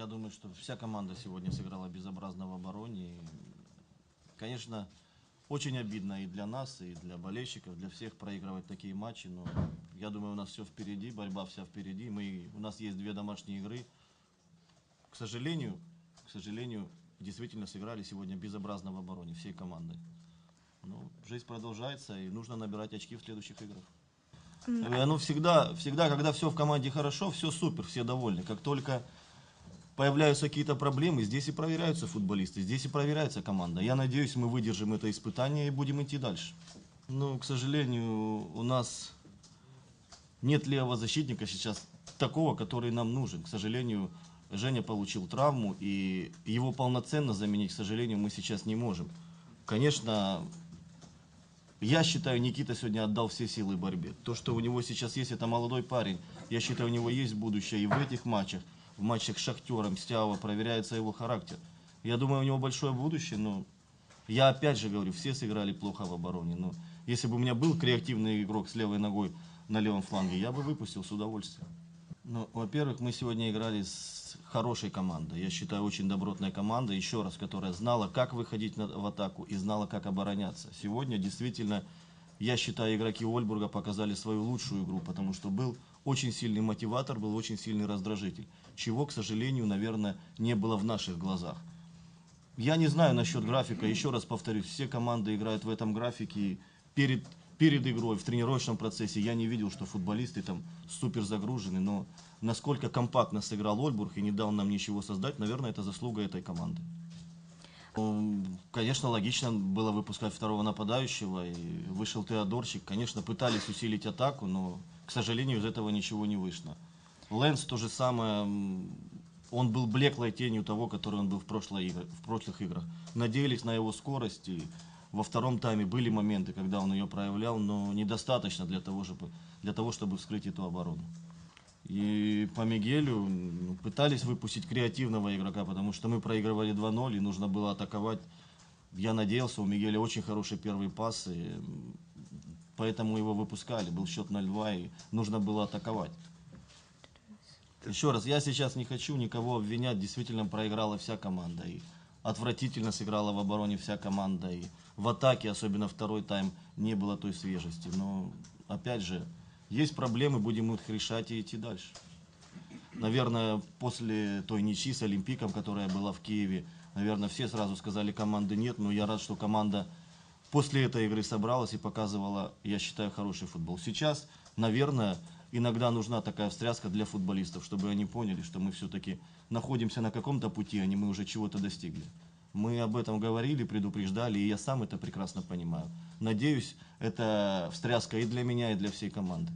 Я думаю, что вся команда сегодня сыграла безобразно в обороне. И, Конечно, очень обидно и для нас, и для болельщиков, для всех проигрывать такие матчи. Но я думаю, у нас все впереди, борьба вся впереди. Мы, у нас есть две домашние игры. К сожалению, к сожалению, действительно сыграли сегодня безобразно в обороне всей командой. Ну, жизнь продолжается, и нужно набирать очки в следующих играх. И оно всегда, всегда, когда все в команде хорошо, все супер, все довольны. Как только появляются какие-то проблемы, здесь и проверяются футболисты, здесь и проверяется команда. Я надеюсь, мы выдержим это испытание и будем идти дальше. Ну, к сожалению, у нас нет левого защитника сейчас такого, который нам нужен. К сожалению, Женя получил травму, и его полноценно заменить, к сожалению, мы сейчас не можем. Конечно, я считаю, Никита сегодня отдал все силы борьбе. То, что у него сейчас есть, это молодой парень. Я считаю, у него есть будущее и в этих матчах, в матчах с Шахтером, с Тяо, проверяется его характер. Я думаю, у него большое будущее, но я опять же говорю, все сыграли плохо в обороне. Но если бы у меня был креативный игрок с левой ногой на левом фланге, я бы выпустил с удовольствием. Ну, во-первых, мы сегодня играли с хорошей командой. Я считаю, очень добротная команда, еще раз, которая знала, как выходить в атаку и знала, как обороняться. Сегодня действительно, я считаю, игроки Ольбурга показали свою лучшую игру, потому что был очень сильный мотиватор, был очень сильный раздражитель, чего, к сожалению, наверное, не было в наших глазах. Я не знаю насчет графика, еще раз повторюсь, все команды играют в этом графике. Перед, перед игрой, в тренировочном процессе я не видел, что футболисты там супер загружены, но насколько компактно сыграл Ольбург и не дал нам ничего создать, наверное, это заслуга этой команды. Конечно, логично было выпускать второго нападающего, и вышел Теодорчик. Конечно, пытались усилить атаку, но, к сожалению, из этого ничего не вышло. Лэнс то же самое, он был блеклой тенью того, который он был в, прошлой игр- в прошлых играх. Надеялись на его скорость, и во втором тайме были моменты, когда он ее проявлял, но недостаточно для того, чтобы, для того, чтобы вскрыть эту оборону. И по Мигелю пытались выпустить креативного игрока, потому что мы проигрывали 2-0 и нужно было атаковать. Я надеялся, у Мигеля очень хороший первый пас, и м, поэтому его выпускали. Был счет 0-2, и нужно было атаковать. Еще раз, я сейчас не хочу никого обвинять, действительно проиграла вся команда. И отвратительно сыграла в обороне вся команда. И в атаке, особенно второй тайм, не было той свежести. Но, опять же, есть проблемы, будем их решать и идти дальше. Наверное, после той ничьи с Олимпиком, которая была в Киеве, наверное, все сразу сказали, команды нет, но я рад, что команда после этой игры собралась и показывала, я считаю, хороший футбол. Сейчас, наверное, иногда нужна такая встряска для футболистов, чтобы они поняли, что мы все-таки находимся на каком-то пути, а не мы уже чего-то достигли. Мы об этом говорили, предупреждали, и я сам это прекрасно понимаю. Надеюсь, это встряска и для меня, и для всей команды.